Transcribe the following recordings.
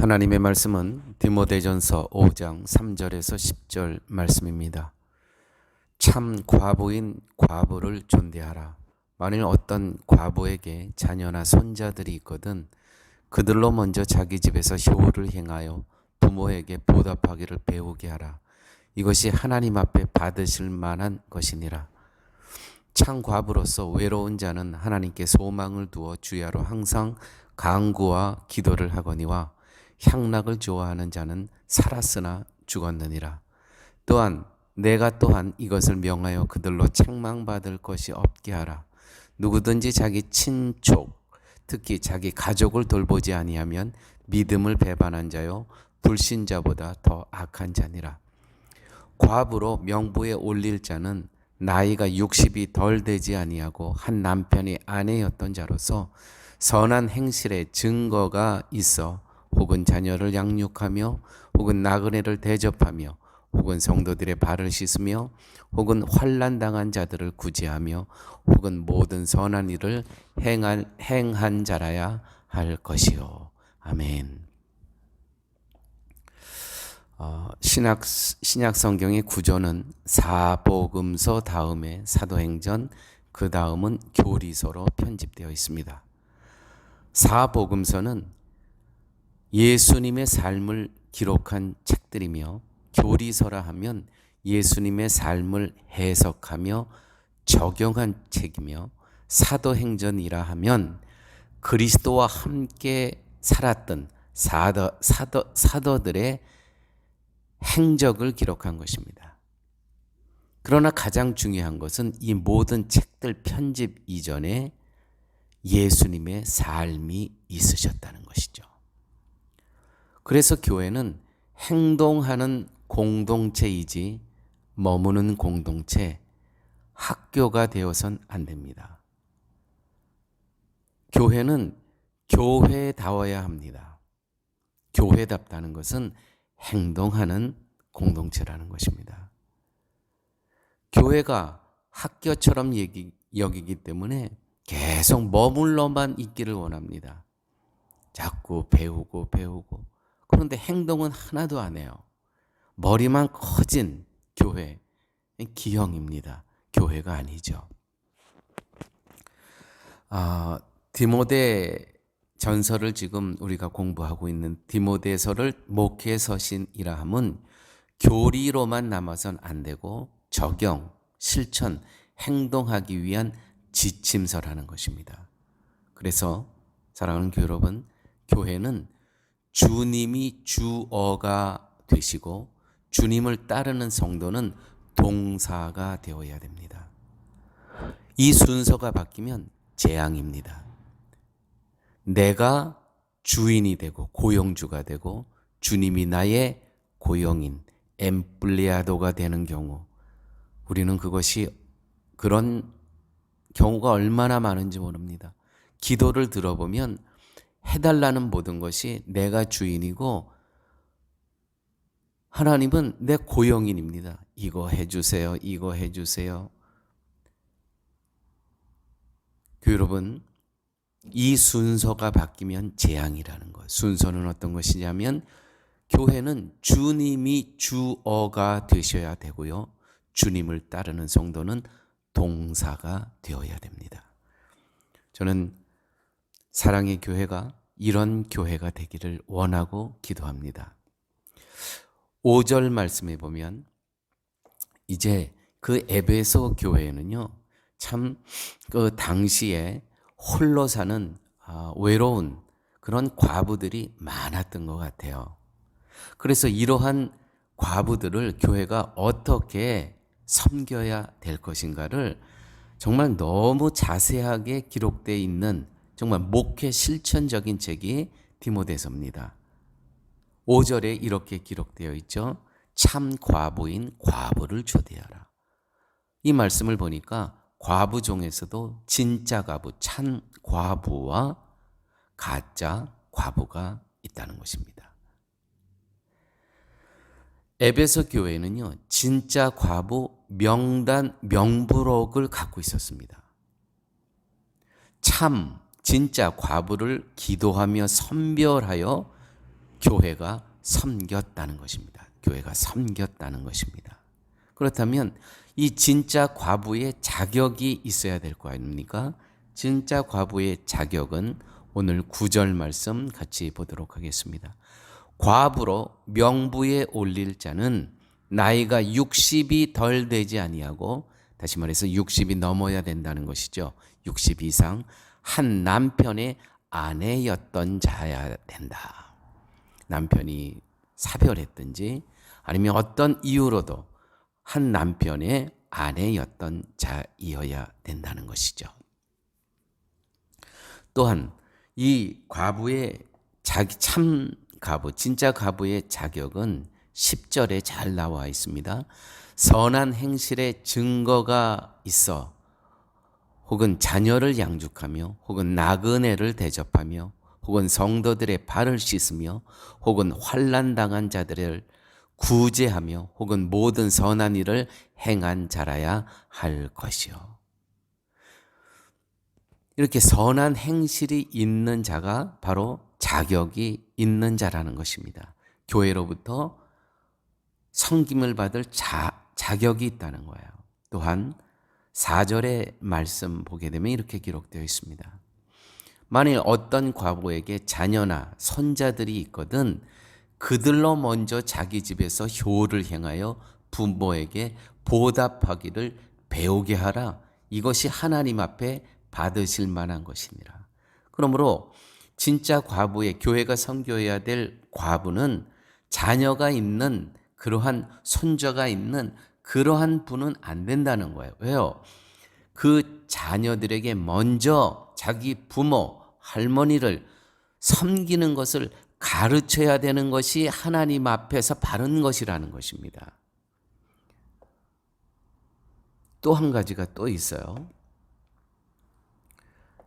하나님의 말씀은 디모데전서 5장 3절에서 10절 말씀입니다. 참 과부인 과부를 존대하라. 만일 어떤 과부에게 자녀나 손자들이 있거든 그들로 먼저 자기 집에서 효를 행하여 부모에게 보답하기를 배우게 하라. 이것이 하나님 앞에 받으실 만한 것이니라. 참 과부로서 외로운 자는 하나님께 소망을 두어 주야로 항상 강구와 기도를 하거니와 향락을 좋아하는 자는 살았으나 죽었느니라. 또한 내가 또한 이것을 명하여 그들로 책망받을 것이 없게 하라. 누구든지 자기 친족, 특히 자기 가족을 돌보지 아니하면 믿음을 배반한 자요 불신자보다 더 악한 자니라. 과부로 명부에 올릴 자는 나이가 60이 덜 되지 아니하고 한 남편이 아내였던 자로서 선한 행실의 증거가 있어 혹은 자녀를 양육하며 혹은 나그네를 대접하며 혹은 성도들의 발을 씻으며 혹은 환난 당한 자들을 구제하며 혹은 모든 선한 일을 행한, 행한 자라야 할 것이요. 아멘. 어, 신약 신약 성경의 구조는 사복음서 다음에 사도행전 그 다음은 교리서로 편집되어 있습니다. 사복음서는 예수님의 삶을 기록한 책들이며 교리서라 하면 예수님의 삶을 해석하며 적용한 책이며 사도행전이라 하면 그리스도와 함께 살았던 사도, 사도, 사도들의 행적을 기록한 것입니다. 그러나 가장 중요한 것은 이 모든 책들 편집 이전에 예수님의 삶이 있으셨다는 것이죠. 그래서 교회는 행동하는 공동체이지 머무는 공동체, 학교가 되어선 안 됩니다. 교회는 교회다워야 합니다. 교회답다는 것은 행동하는 공동체라는 것입니다. 교회가 학교처럼 얘기, 여기기 때문에 계속 머물러만 있기를 원합니다. 자꾸 배우고 배우고 그런데 행동은 하나도 안 해요. 머리만 커진 교회 기형입니다. 교회가 아니죠. 아, 디모데 전설을 지금 우리가 공부하고 있는 디모데서를 목회 서신이라 함은 교리로만 남아선 안 되고 적용, 실천, 행동하기 위한 지침서라는 것입니다. 그래서 사랑하는 교회 여러분, 교회는 주님이 주어가 되시고 주님을 따르는 성도는 동사가 되어야 됩니다. 이 순서가 바뀌면 재앙입니다. 내가 주인이 되고 고용주가 되고 주님이 나의 고용인 엠플리아도가 되는 경우 우리는 그것이 그런 경우가 얼마나 많은지 모릅니다. 기도를 들어보면 해달라는 모든 것이 내가 주인이고 하나님은 내 고용인입니다. 이거 해주세요. 이거 해주세요. 그 여러분, 이 순서가 바뀌면 재앙이라는 것. 순서는 어떤 것이냐면 교회는 주님이 주어가 되셔야 되고요. 주님을 따르는 성도는 동사가 되어야 됩니다. 저는 사랑의 교회가 이런 교회가 되기를 원하고 기도합니다. 5절 말씀에 보면 이제 그 에베소 교회는요, 참 그 당시에 홀로 사는 아, 외로운 그런 과부들이 많았던 것 같아요. 그래서 이러한 과부들을 교회가 어떻게 섬겨야 될 것인가를 정말 너무 자세하게 기록되어 있는 정말 목회 실천적인 책이 디모데서입니다. 5절에 이렇게 기록되어 있죠. 참 과부인 과부를 초대하라. 이 말씀을 보니까 과부 중에서도 진짜 과부, 참 과부와 가짜 과부가 있다는 것입니다. 에베소 교회는요, 진짜 과부 명단, 명부록을 갖고 있었습니다. 참, 진짜 과부를 기도하며 선별하여 교회가 섬겼다는 것입니다. 교회가 섬겼다는 것입니다. 그렇다면 이 진짜 과부의 자격이 있어야 될 거 아닙니까? 진짜 과부의 자격은 오늘 구절 말씀 같이 보도록 하겠습니다. 과부로 명부에 올릴 자는 나이가 60이 덜 되지 아니하고 다시 말해서 60이 넘어야 된다는 것이죠. 60 이상 한 남편의 아내였던 자야 된다. 남편이 사별했든지 아니면 어떤 이유로도 한 남편의 아내였던 자이어야 된다는 것이죠. 또한 이 과부의 자기 참 과부, 진짜 과부의 자격은 10절에 잘 나와 있습니다. 선한 행실의 증거가 있어 혹은 자녀를 양육하며 혹은 나그네를 대접하며 혹은 성도들의 발을 씻으며 혹은 환난 당한 자들을 구제하며 혹은 모든 선한 일을 행한 자라야 할 것이요. 이렇게 선한 행실이 있는 자가 바로 자격이 있는 자라는 것입니다. 교회로부터 성김을 받을 자, 자격이 있다는 거예요. 또한 4절의 말씀 보게 되면 이렇게 기록되어 있습니다. 만일 어떤 과부에게 자녀나 손자들이 있거든 그들로 먼저 자기 집에서 효를 행하여 부모에게 보답하기를 배우게 하라. 이것이 하나님 앞에 받으실 만한 것이니라. 그러므로 진짜 과부의 교회가 섬겨야 될 과부는 자녀가 있는 그러한 손자가 있는 그러한 분은 안 된다는 거예요. 왜요? 그 자녀들에게 먼저 자기 부모, 할머니를 섬기는 것을 가르쳐야 되는 것이 하나님 앞에서 바른 것이라는 것입니다. 또 한 가지가 또 있어요.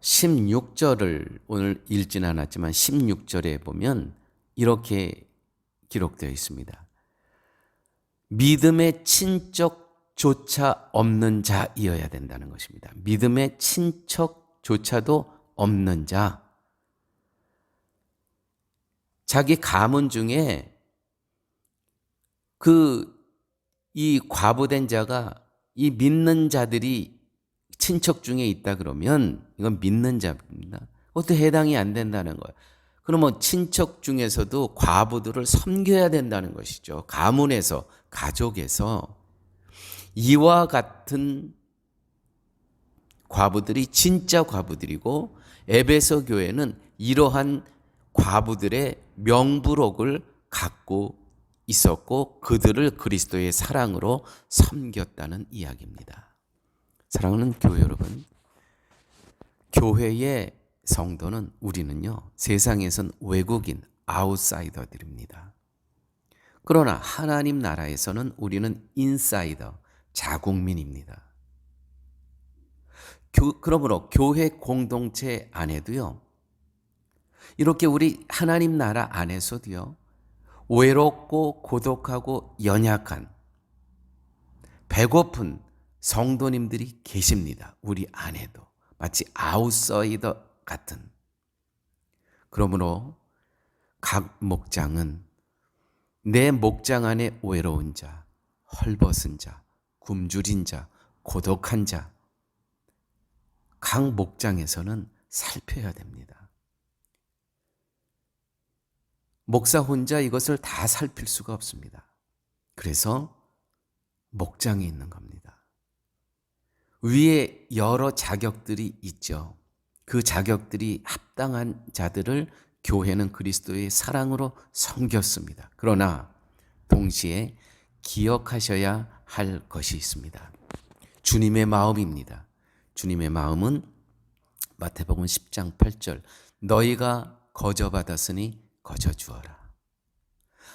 16절을 오늘 읽진 않았지만 16절에 보면 이렇게 기록되어 있습니다. 믿음의 친척조차 없는 자이어야 된다는 것입니다. 믿음의 친척조차도 없는 자. 자기 가문 중에 그 이 과부된 자가 이 믿는 자들이 친척 중에 있다 그러면 이건 믿는 자입니다. 그것도 해당이 안 된다는 거예요. 그러면 친척 중에서도 과부들을 섬겨야 된다는 것이죠. 가문에서, 가족에서 이와 같은 과부들이 진짜 과부들이고 에베소 교회는 이러한 과부들의 명부록을 갖고 있었고 그들을 그리스도의 사랑으로 섬겼다는 이야기입니다. 사랑하는 교회 여러분, 교회의 성도는 우리는요, 세상에선 외국인, 아웃사이더들입니다. 그러나 하나님 나라에서는 우리는 인사이더, 자국민입니다. 교, 그러므로 교회 공동체 안에도요, 이렇게 우리 하나님 나라 안에서도요, 외롭고 고독하고 연약한 배고픈 성도님들이 계십니다. 우리 안에도 마치 아웃사이더 같은. 그러므로 각 목장은 내 목장 안에 외로운 자, 헐벗은 자, 굶주린 자, 고독한 자, 각 목장에서는 살펴야 됩니다. 목사 혼자 이것을 다 살필 수가 없습니다. 그래서 목장이 있는 겁니다. 위에 여러 자격들이 있죠. 그 자격들이 합당한 자들을 교회는 그리스도의 사랑으로 섬겼습니다. 그러나 동시에 기억하셔야 할 것이 있습니다. 주님의 마음입니다. 주님의 마음은 마태복음 10장 8절 너희가 거저 받았으니 거저 주어라.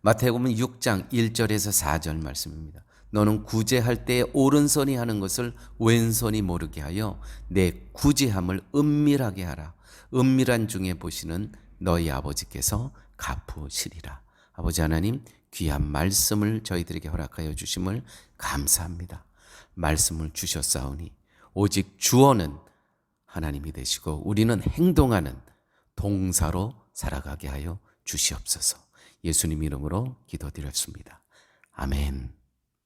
마태복음 6장 1절에서 4절 말씀입니다. 너는 구제할 때 오른손이 하는 것을 왼손이 모르게 하여 내 구제함을 은밀하게 하라. 은밀한 중에 보시는 너희 아버지께서 갚으시리라. 아버지 하나님 귀한 말씀을 저희들에게 허락하여 주심을 감사합니다. 말씀을 주셨사오니 오직 주어는 하나님이 되시고 우리는 행동하는 동사로 살아가게 하여 주시옵소서. 예수님 이름으로 기도드렸습니다. 아멘.